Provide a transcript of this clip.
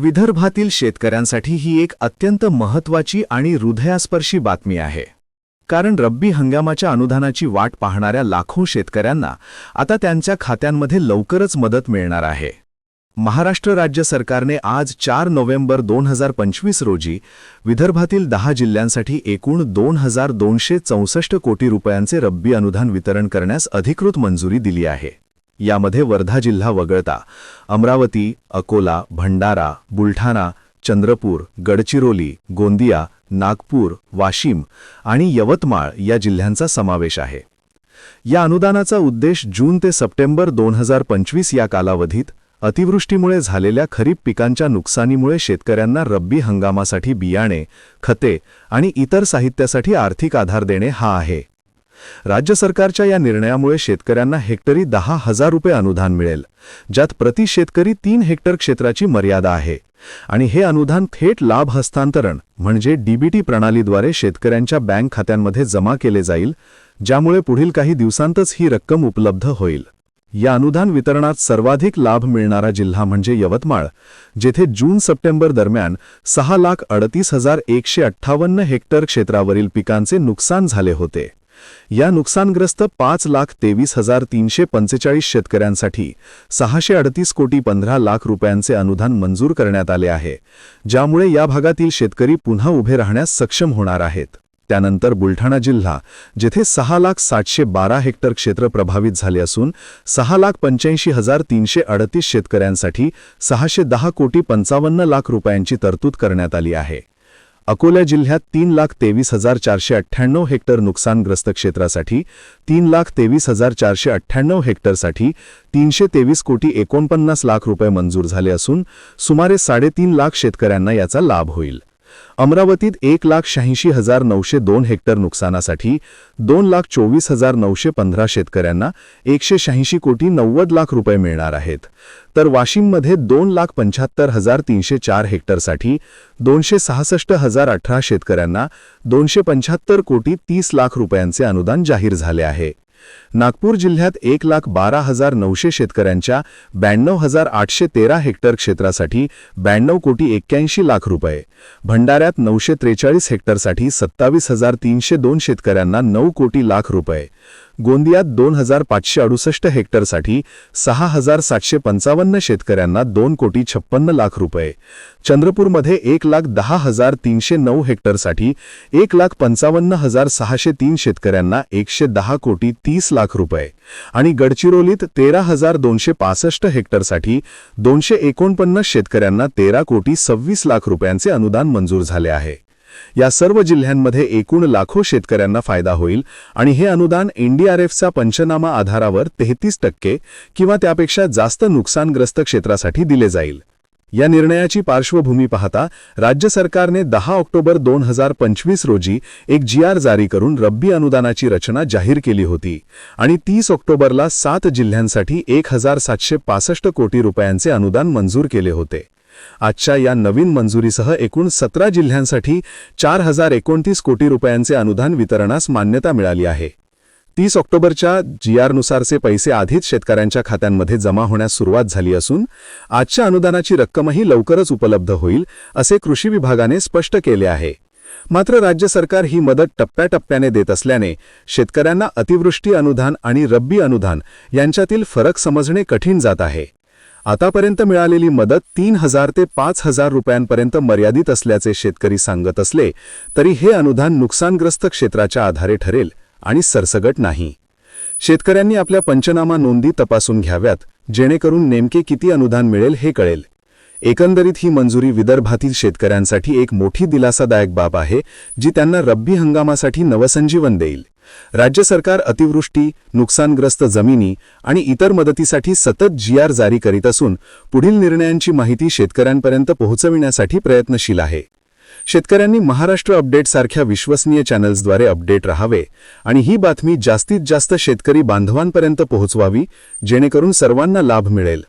विदर्भातील शेतकऱ्यांसाठी ही एक अत्यंत महत्त्वाची आणि हृदयास्पर्शी बातमी आहे. कारण रब्बी हंगामाच्या अनुदानाची वाट पाहणाऱ्या लाखो शेतकऱ्यांना आता त्यांच्या खात्यांमध्ये लवकरच मदत मिळणार आहे. महाराष्ट्र राज्य सरकारने आज चार नोव्हेंबर दोन हजार पंचवीस रोजी विदर्भातील दहा जिल्ह्यांसाठी एकूण दोन हजार दोनशे चौसष्ट कोटी रुपयांचे रब्बी अनुदान वितरण करण्यास अधिकृत मंजुरी दिली आहे. यामध्ये वर्धा जिल्हा वगळता अमरावती अकोला भंडारा बुलढाणा चंद्रपूर गडचिरोली गोंदिया नागपूर वाशिम आणि यवतमाळ या जिल्ह्यांचा समावेश आहे. या अनुदानाचा उद्देश जून ते सप्टेंबर दोन हजार पंचवीस या कालावधीत अतिवृष्टीमुळे झालेल्या खरीप पिकांच्या नुकसानीमुळे शेतकऱ्यांना रब्बी हंगामासाठी बियाणे खते आणि इतर साहित्यासाठी आर्थिक आधार देणे हा आहे. राज्य सरकारच्या या निर्णयामुळे शेतकऱ्यांना हेक्टरी दहा हजार रुपये अनुदान मिळेल ज्यात प्रति शेतकरी तीन हेक्टर क्षेत्राची मर्यादा आहे. आणि हे अनुदान थेट लाभ हस्तांतरण म्हणजे डीबीटी प्रणालीद्वारे शेतकऱ्यांच्या बँक खात्यांमध्ये जमा केले जाईल ज्यामुळे पुढील काही दिवसांतच ही रक्कम उपलब्ध होईल. या अनुदान वितरणात सर्वाधिक लाभ मिळणारा जिल्हा म्हणजे यवतमाळ जेथे जून सप्टेंबर दरम्यान सहा लाख अडतीस हजार एकशे अठ्ठावन्न हेक्टर क्षेत्रावरील पिकांचे नुकसान झाले होते. या नुकसानग्रस्त पाच लाख तेवीस हजार तीनशे पंचेचाळीस शेतकऱ्यांसाठी सहाशे अडतीस कोटी पंधरा लाख रुपयांचे अनुदान मंजूर करण्यात आले आहे ज्यामुळे या भागातील शेतकरी पुन्हा उभे राहण्यास सक्षम होणार आहेत. त्यानंतर बुलढाणा जिल्हा जेथे सहा लाख सातशे बारा हेक्टर क्षेत्र प्रभावित झाले असून सहा लाख पंच्याऐंशी हजार तीनशे अडतीस शेतकऱ्यांसाठी सहाशे दहा कोटी पंचावन्न लाख रुपयांची तरतूद करण्यात आली आहे. अकोला जिल्ह्यात तीन लाख तेवीस हजार चारशे अठ्ठ्याण्णव हेक्टर नुकसानग्रस्त क्षेत्रासाठी तीन लाख तेवीस हजार चारशे अठ्ठ्याण्णव हेक्टरसाठी तीनशे तेवीस कोटी एकोणपन्नास लाख रुपये मंजूर झाले असून सुमारे साडेतीन लाख शेतकऱ्यांना याचा लाभ होईल. अमरावतीत एक लाख शहाऐंशी हजार नऊशे दोन हेक्टर नुकसानासाठी दोन लाख चोवीस हजार नऊशे पंधरा शेतकऱ्यांना एकशे शहाऐंशी कोटी नव्वद लाख रुपये मिळणार आहेत. तर वाशिममध्ये दोन लाख पंच्याहत्तर हजार तीनशे चार हेक्टरसाठी दोनशे सहासष्ट हजार अठरा शेतकऱ्यांना दोनशे पंच्याहत्तर कोटी तीस लाख रुपयांचे अनुदान जाहीर झाले आहे. नागपूर जिल्ह्यात एक लाख बारा हजार नऊशे शेतकऱ्यांच्या ब्याण्णव हजार आठशे तेरा हेक्टर क्षेत्रासाठी ब्याण्णव कोटी एक्क्याऐंशी लाख रुपये. भंडाऱ्यात नऊशे त्रेचाळीस हेक्टरसाठी सत्तावीस हजार तीनशे दोन शेतकऱ्यांना नऊ कोटी लाख रुपये. गोंदियात दोन हजार पाचशे अडुसष्ट हेक्टरसाठी सहा हजार सातशे पंचावन्न शेतकऱ्यांना दोन कोटी छप्पन्न लाख रुपये. चंद्रपूरमध्ये एक लाख दहा हजार तीनशे नऊ हेक्टरसाठी एक लाख पंचावन्न हजार सहाशे तीन शेतकऱ्यांना एकशे दहा कोटी तीस लाख रुपये. आणि गडचिरोलीत तेरा हजार दोनशे पासष्ट हेक्टरसाठी दोनशे एकोणपन्नास शेतकऱ्यांना तेरा कोटी सव्वीस लाख रुपयांचे अनुदान मंजूर झाले आहे. या सर्व जिल्ह्यांमध्ये एकूण लाखो शेतकऱ्यांना फायदा होईल आणि हे अनुदान एनडीआरएफचा पंचनामा आधारावर तेहतीस टक्के किंवा त्यापेक्षा जास्त नुकसानग्रस्त क्षेत्रासाठी दिले जाईल. या निर्णयाची पार्श्वभूमी पाहता राज्य सरकारने दहा ऑक्टोबर दोन हजार पंचवीस रोजी एक जी आर जारी करून रब्बी अनुदानाची रचना जाहीर केली होती आणि तीस ऑक्टोबरला सात जिल्ह्यांसाठी एक हजार सातशे पासष्ट कोटी रुपयांचे अनुदान मंजूर केले होते. आजच्या या नवीन मंजुरीसह एकूण सतरा जिल्ह्यांसाठी चार हजार एकोणतीस कोटी रुपयांचे अनुदान वितरणास मान्यता मिळाली आहे. तीस ऑक्टोबरच्या जी आरनुसारचे पैसे आधीच शेतकऱ्यांच्या खात्यांमध्ये जमा होण्यास सुरुवात झाली असून आजच्या अनुदानाची रक्कमही लवकरच उपलब्ध होईल असे कृषी विभागाने स्पष्ट केले आहे. मात्र राज्य सरकार ही मदत टप्प्याटप्प्याने देत असल्याने शेतकऱ्यांना अतिवृष्टी अनुदान आणि रब्बी अनुदान यांच्यातील फरक समजणे कठीण जात आहे. आतापर्यंत मिळालेली मदत तीन हजार ते पाच हजार रुपयांपर्यंत मर्यादित असल्याचे शेतकरी सांगत असले तरी हे अनुदान नुकसानग्रस्त क्षेत्राच्या आधारे ठरेल आणि सरसगट नाही. शेतकऱ्यांनी आपल्या पंचनामा नोंदी तपासून घ्याव्यात जेणेकरून नेमके किती अनुदान मिळेल हे कळेल. एकंदरीत ही मंजुरी विदर्भातील शेतकऱ्यांसाठी एक मोठी दिलासादायक बाब आहे जी त्यांना रब्बी हंगामासाठी नवसंजीवन देईल. राज्य सरकार अतिवृष्टी नुकसानग्रस्त जमिनी आणि इतर मदतीसाठी सतत जी आर जारी करीत असून पुढील निर्णयांची माहिती शेतकऱ्यांपर्यंत पोहोचविण्यासाठी प्रयत्नशील आहे. शेतकऱ्यांनी महाराष्ट्र अपडेटसारख्या विश्वसनीय चॅनल्सद्वारे अपडेट राहावे आणि ही बातमी जास्तीत जास्त शेतकरी बांधवांपर्यंत पोहोचवावी जेणेकरून सर्वांना लाभ मिळेल.